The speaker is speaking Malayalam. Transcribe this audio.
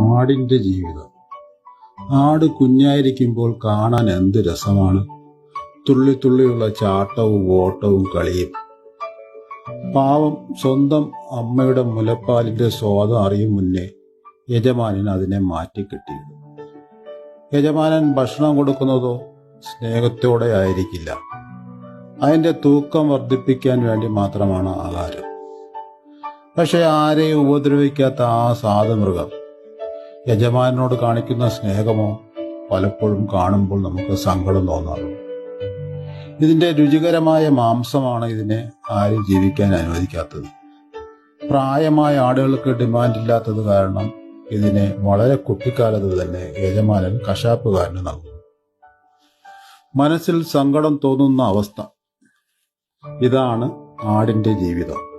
ആടിന്റെ ജീവിതം. ആട് കുഞ്ഞായിരിക്കുമ്പോൾ കാണാൻ എന്ത് രസമാണ്? തുള്ളി തുള്ളിയുള്ള ചാട്ടവും ഓട്ടവും കളിയും. പാവം സ്വന്തം അമ്മയുടെ മുലപ്പാലിന്റെ സ്വാദം അറിയും മുന്നേ യജമാനൻ അതിനെ മാറ്റിക്കിട്ടിയിടും യജമാനൻ ഭക്ഷണം കൊടുക്കുന്നതോ സ്നേഹത്തോടെ ആയിരിക്കില്ല. അതിന്റെ തൂക്കം വർദ്ധിപ്പിക്കാൻ വേണ്ടി മാത്രമാണ് ആഹാരം പക്ഷെ ആരെയും ഉപദ്രവിക്കാത്ത ആ സാധുമൃഗം യജമാനോട് കാണിക്കുന്ന സ്നേഹമോ പലപ്പോഴും കാണുമ്പോൾ നമുക്ക് സങ്കടം തോന്നാറുണ്ട്. ഇതിന്റെ രുചികരമായ മാംസമാണ് ഇതിനെ ആരും ജീവിക്കാൻ അനുവദിക്കാത്തത്. പ്രായമായ ആടുകൾക്ക് ഡിമാൻഡ് ഇല്ലാത്തത് കാരണം ഇതിനെ വളരെ കുട്ടിക്കാലത്ത് തന്നെ യജമാനൻ കശാപ്പുകാരന് നൽകുന്നു. മനസ്സിൽ സങ്കടം തോന്നുന്ന അവസ്ഥ. ഇതാണ് ആടിന്റെ ജീവിതം.